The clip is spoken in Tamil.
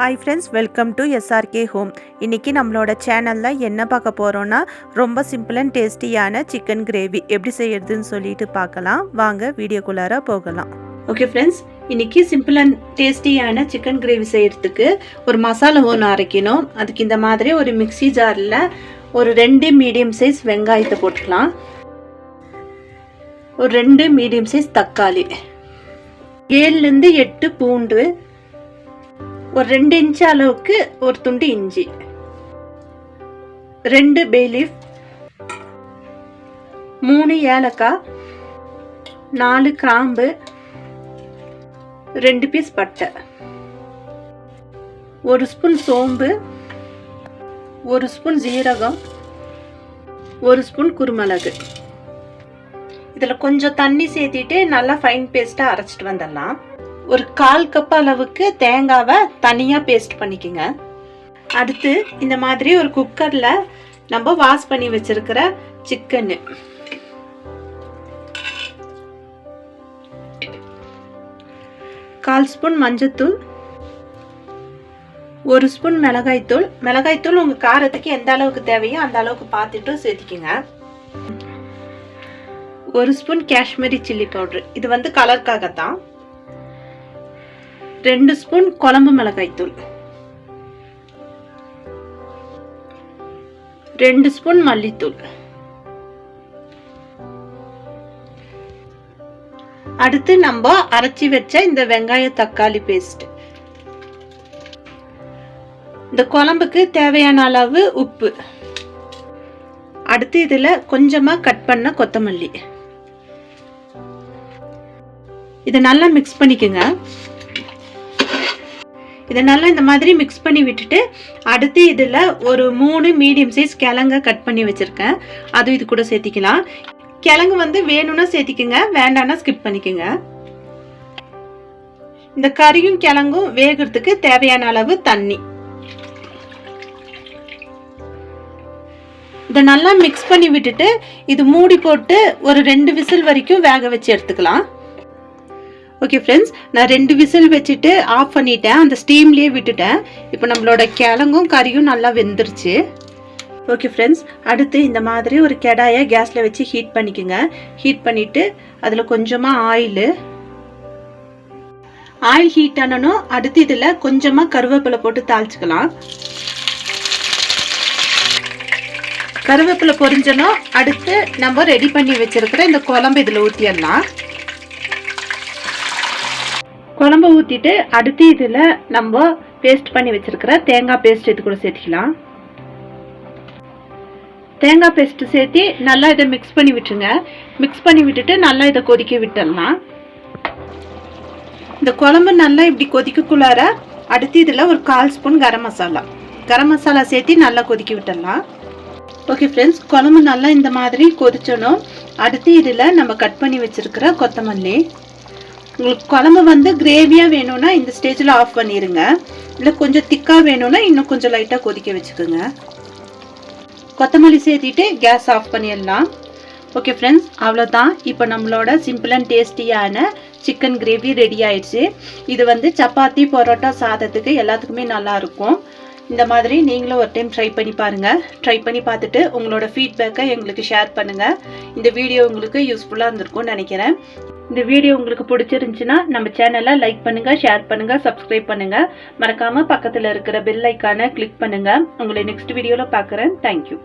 Hi friends welcome to SRK home இன்றைக்கி நம்மளோட சேனலில் என்ன பார்க்க போகிறோன்னா ரொம்ப சிம்பிள் அண்ட் டேஸ்டியான சிக்கன் கிரேவி எப்படி செய்யறதுன்னு சொல்லிட்டு பார்க்கலாம். வாங்க வீடியோக்குள்ளார போகலாம். ஓகே ஃப்ரெண்ட்ஸ் இன்றைக்கி சிம்பிள் அண்ட் டேஸ்டியான சிக்கன் கிரேவி செய்கிறதுக்கு ஒரு மசாலா ஒன்று அரைக்கணும். அதுக்கு இந்த மாதிரி ஒரு மிக்சி ஜாரில் ஒரு ரெண்டு மீடியம் சைஸ் வெங்காயத்தை போட்டுக்கலாம். ஒரு ரெண்டு மீடியம் சைஸ் தக்காளி. ஏழுலேருந்து எட்டு பூண்டு ஒரு ரெண்டு இன்ச்சு அளவுக்கு ஒரு துண்டு இஞ்சி. ரெண்டு பேலீஃப் மூணு ஏலக்காய். நாலு கிராம்பு. ரெண்டு பீஸ் பட்டை. ஒரு ஸ்பூன் சோம்பு. ஒரு ஸ்பூன் ஜீரகம் ஒரு ஸ்பூன் குருமிளகு. இதில் கொஞ்சம் தண்ணி சேர்த்திட்டு நல்லா ஃபைன் பேஸ்ட்டாக அரைச்சிட்டு வந்துடலாம். ஒரு கால் கப் அளவுக்கு தேங்காவை தனியாக பேஸ்ட் பண்ணிக்கோங்க. அடுத்து இந்த மாதிரி ஒரு குக்கரில் நம்ம வாஷ் பண்ணி வச்சிருக்கிற சிக்கனு கால் ஸ்பூன் மஞ்சத்தூள் ஒரு ஸ்பூன் மிளகாய்த்தூள். மிளகாய்த்தூள் உங்கள் காரத்துக்கு எந்த அளவுக்கு தேவையோ அந்த அளவுக்கு பார்த்துட்டு சேர்த்திக்கோங்க. ஒரு ஸ்பூன் காஷ்மீரி சில்லி பவுட்ரு. இது வந்து கலருக்காகத்தான் ரெண்டு ஸ்பூன் குழம்பு மிளகாய்த்தூள் ரெண்டு ஸ்பூன் மல்லித்தூள். அடுத்து நம்ம அரைச்சி வச்ச இந்த வெங்காய தக்காளி பேஸ்ட் இந்த குழம்புக்கு தேவையான அளவு உப்பு. அடுத்து இதில் கொஞ்சமாக கட் பண்ண கொத்தமல்லி. இதை நல்லா மிக்ஸ் பண்ணிக்கோங்க. இதை நல்லா இந்த மாதிரி மிக்ஸ் பண்ணி விட்டுட்டு அடுத்து இதில் ஒரு மூணு மீடியம் சைஸ் கிழங்க கட் பண்ணி வச்சுருக்கேன். அதுவும் இது கூட சேர்த்திக்கலாம். கிழங்கு வந்து வேணும்னா சேர்த்திக்கோங்க வேண்டாம்னா ஸ்கிப் பண்ணிக்கோங்க. இந்த கறியும் கிழங்கும் வேகிறதுக்கு தேவையான அளவு தண்ணி. இதை நல்லா மிக்ஸ் பண்ணி விட்டுட்டு இது மூடி போட்டு ஒரு ரெண்டு விசில் வரைக்கும் வேக வச்சு எடுத்துக்கலாம். ஓகே ஃப்ரெண்ட்ஸ் நான் ரெண்டு விசில் வச்சுட்டு ஆஃப் பண்ணிட்டேன். அந்த ஸ்டீம்லேயே விட்டுட்டேன். இப்போ நம்மளோட கிழங்கும் கறியும் நல்லா வெந்துருச்சு. ஓகே ஃப்ரெண்ட்ஸ் அடுத்து இந்த மாதிரி ஒரு கெடாயை கேஸில் வச்சு ஹீட் பண்ணிக்கோங்க. ஹீட் பண்ணிவிட்டு அதில் கொஞ்சமாக ஆயிலு ஆயில் ஹீட் ஆனனும் அடுத்து இதில் கொஞ்சமாக கருவேப்பிலை போட்டு தாளிச்சுக்கலாம். கருவேப்பிலை பொரிஞ்சனும் அடுத்து நம்ம ரெடி பண்ணி வச்சுருக்கிற இந்த குழம்பு இதில் ஊற்றிடலாம் குழம்பு ஊற்றிட்டு அடுத்து இதில் நம்ம பேஸ்ட் பண்ணி வச்சுருக்கிற தேங்காய் பேஸ்ட் இது கூட சேர்த்திக்கலாம். தேங்காய் பேஸ்ட்டு சேர்த்து நல்லா இதை மிக்ஸ் பண்ணி விட்டுருங்க. மிக்ஸ் பண்ணி விட்டுட்டு நல்லா இதை கொதிக்க விட்டுடலாம். இந்த குழம்பு நல்லா இப்படி கொதிக்கக்குள்ளார அடுத்து இதில் ஒரு கால் ஸ்பூன் கரம் மசாலா. கரம் மசாலா சேர்த்து நல்லா கொதிக்க விட்டுடலாம். ஓகே ஃப்ரெண்ட்ஸ் குழம்பு நல்லா இந்த மாதிரி கொதிச்சணும். அடுத்து இதில் நம்ம கட் பண்ணி வச்சுருக்கிற கொத்தமல்லி. உங்களுக்கு குழம்பு வந்து கிரேவியாக வேணும்னா இந்த ஸ்டேஜில் ஆஃப் பண்ணிடுங்க இல்லை கொஞ்சம் திக்காக வேணும்னா இன்னும் கொஞ்சம் லைட்டாக கொதிக்க வச்சுக்கோங்க. கொத்தமல்லி சேர்த்திட்டு கேஸ் ஆஃப் பண்ணிடலாம். ஓகே ஃப்ரெண்ட்ஸ் அவ்வளோதான் இப்போ நம்மளோட சிம்பிள் அண்ட் டேஸ்டியான சிக்கன் கிரேவி ரெடி ஆயிடுச்சு. இது வந்து சப்பாத்தி பரோட்டா சாதத்துக்கு எல்லாத்துக்குமே நல்லாயிருக்கும் இந்த மாதிரி நீங்களும் ஒரு டைம் ட்ரை பண்ணி பாருங்கள் ட்ரை பண்ணி பார்த்துட்டு உங்களோட ஃபீட்பேக்கை எங்களுக்கு ஷேர் பண்ணுங்கள் இந்த வீடியோ உங்களுக்கு யூஸ்ஃபுல்லாக இருந்திருக்கும்னு நினைக்கிறேன். இந்த வீடியோ உங்களுக்கு பிடிச்சிருந்துச்சுன்னா நம்ம சேனலை லைக் பண்ணுங்கள் ஷேர் பண்ணுங்கள் சப்ஸ்கிரைப் பண்ணுங்கள் மறக்காமல் பக்கத்தில் இருக்கிற பெல் ஐக்கானை கிளிக் பண்ணுங்கள் உங்களை நெக்ஸ்ட் வீடியோவில் பார்க்குறேன். தேங்க்யூ